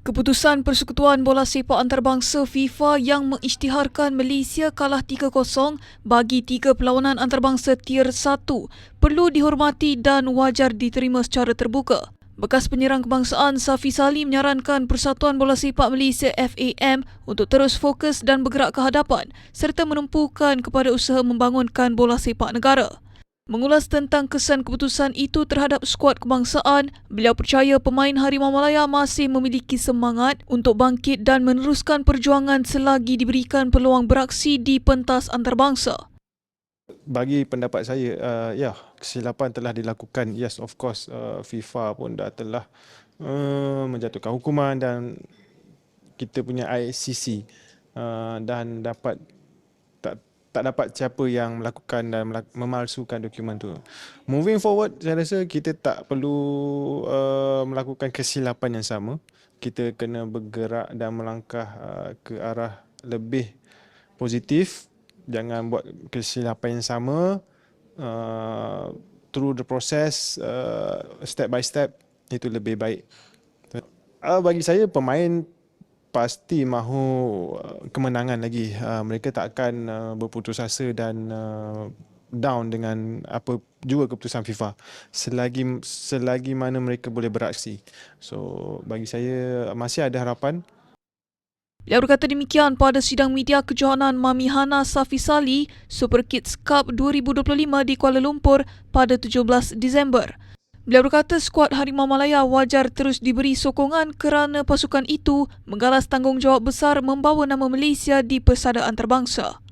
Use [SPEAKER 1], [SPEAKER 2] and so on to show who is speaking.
[SPEAKER 1] Keputusan Persekutuan Bola Sepak Antarabangsa FIFA yang mengisytiharkan Malaysia kalah 3-0 bagi tiga perlawanan antarabangsa Tier 1 perlu dihormati dan wajar diterima secara terbuka. Bekas penyerang kebangsaan Safi Salih menyarankan Persatuan Bola Sepak Malaysia FAM untuk terus fokus dan bergerak ke hadapan serta menumpukan kepada usaha membangunkan bola sepak negara. Mengulas tentang kesan keputusan itu terhadap skuad kebangsaan, beliau percaya pemain Harimau Malaya masih memiliki semangat untuk bangkit dan meneruskan perjuangan selagi diberikan peluang beraksi di pentas antarabangsa.
[SPEAKER 2] bagi pendapat saya uh, ya kesilapan telah dilakukan yes of course uh, FIFA pun dah telah uh, menjatuhkan hukuman dan kita punya ICC uh, dan dapat tak dapat siapa yang melakukan dan memalsukan dokumen tu. Moving forward saya rasa kita tak perlu uh, melakukan kesilapan yang sama. Kita kena bergerak dan melangkah uh, ke arah lebih positif jangan buat kesilapan yang sama uh, through the process uh, step by step itu lebih baik uh, bagi saya pemain pasti mahu uh, kemenangan lagi. Uh, mereka tak akan uh, berputus asa dan uh, down dengan apa juga keputusan FIFA. Selagi selagi mana mereka boleh beraksi. So bagi saya masih ada harapan.
[SPEAKER 1] Beliau berkata demikian pada sidang media kejohanan Mami Hana Safi Salih Super Kids Cup 2025 di Kuala Lumpur pada 17 Disember. Beliau berkata skuad Harimau Malaya wajar terus diberi sokongan kerana pasukan itu menggalas tanggungjawab besar membawa nama Malaysia di pesada antarabangsa.